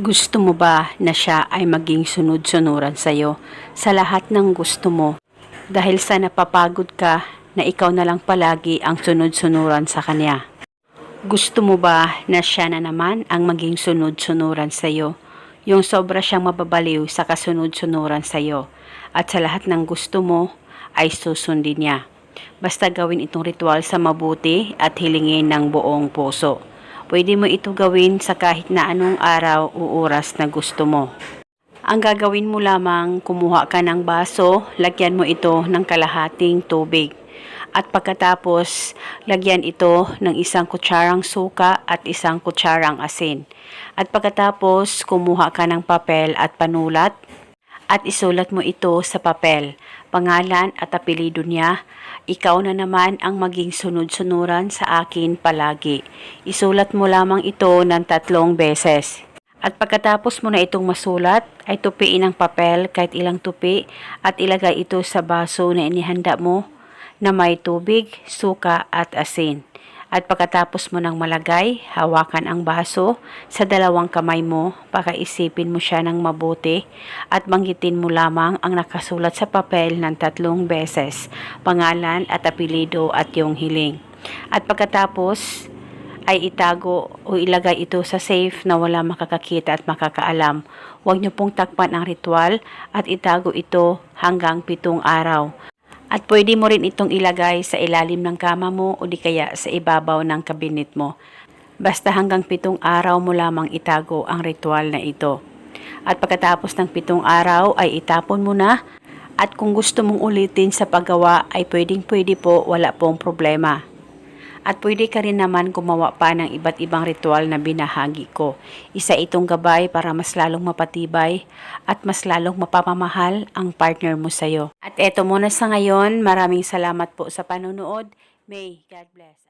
Gusto mo ba na siya ay maging sunod-sunuran sa'yo sa lahat ng gusto mo dahil sa napapagod ka na ikaw na lang palagi ang sunod-sunuran sa kanya? Gusto mo ba na siya na naman ang maging sunod-sunuran sa'yo? Yung sobra siyang mababaliw sa kasunod-sunuran sa'yo at sa lahat ng gusto mo ay susundin niya. Basta gawin itong ritual sa mabuti at hilingin ng buong puso. Pwede mo ito gawin sa kahit na anong araw o oras na gusto mo. Ang gagawin mo lamang, kumuha ka ng baso, lagyan mo ito ng kalahating tubig. At pagkatapos, lagyan ito ng isang kutsarang suka at isang kutsarang asin. At pagkatapos, kumuha ka ng papel at panulat at isulat mo ito sa papel, pangalan at apelido niya. Ikaw na naman ang maging sunod-sunuran sa akin palagi. Isulat mo lamang ito ng tatlong beses. At pagkatapos mo na itong masulat, ay tupiin ang papel kahit ilang tupi at ilagay ito sa baso na inihanda mo na may tubig, suka at asin. At pagkatapos mo nang malagay, hawakan ang baso sa dalawang kamay mo, pakaisipin mo siya ng mabuti at banggitin mo lamang ang nakasulat sa papel ng tatlong beses, pangalan at apelido at yung hiling. At pagkatapos, ay itago o ilagay ito sa safe na wala makakakita at makakaalam. Huwag niyo pong takpan ang ritual at itago ito hanggang pitong araw. At pwede mo rin itong ilagay sa ilalim ng kama mo o di kaya sa ibabaw ng kabinet mo. Basta hanggang pitong araw mo lamang itago ang ritual na ito. At pagkatapos ng pitong araw ay itapon mo na at kung gusto mong ulitin sa paggawa ay pwedeng pwede po wala pong problema. At pwede ka rin naman gumawa pa ng iba't ibang ritual na binahagi ko. Isa itong gabay para mas lalong mapatibay at mas lalong mapapamahal ang partner mo sa'yo. At eto muna sa ngayon, maraming salamat po sa panonood. May God bless.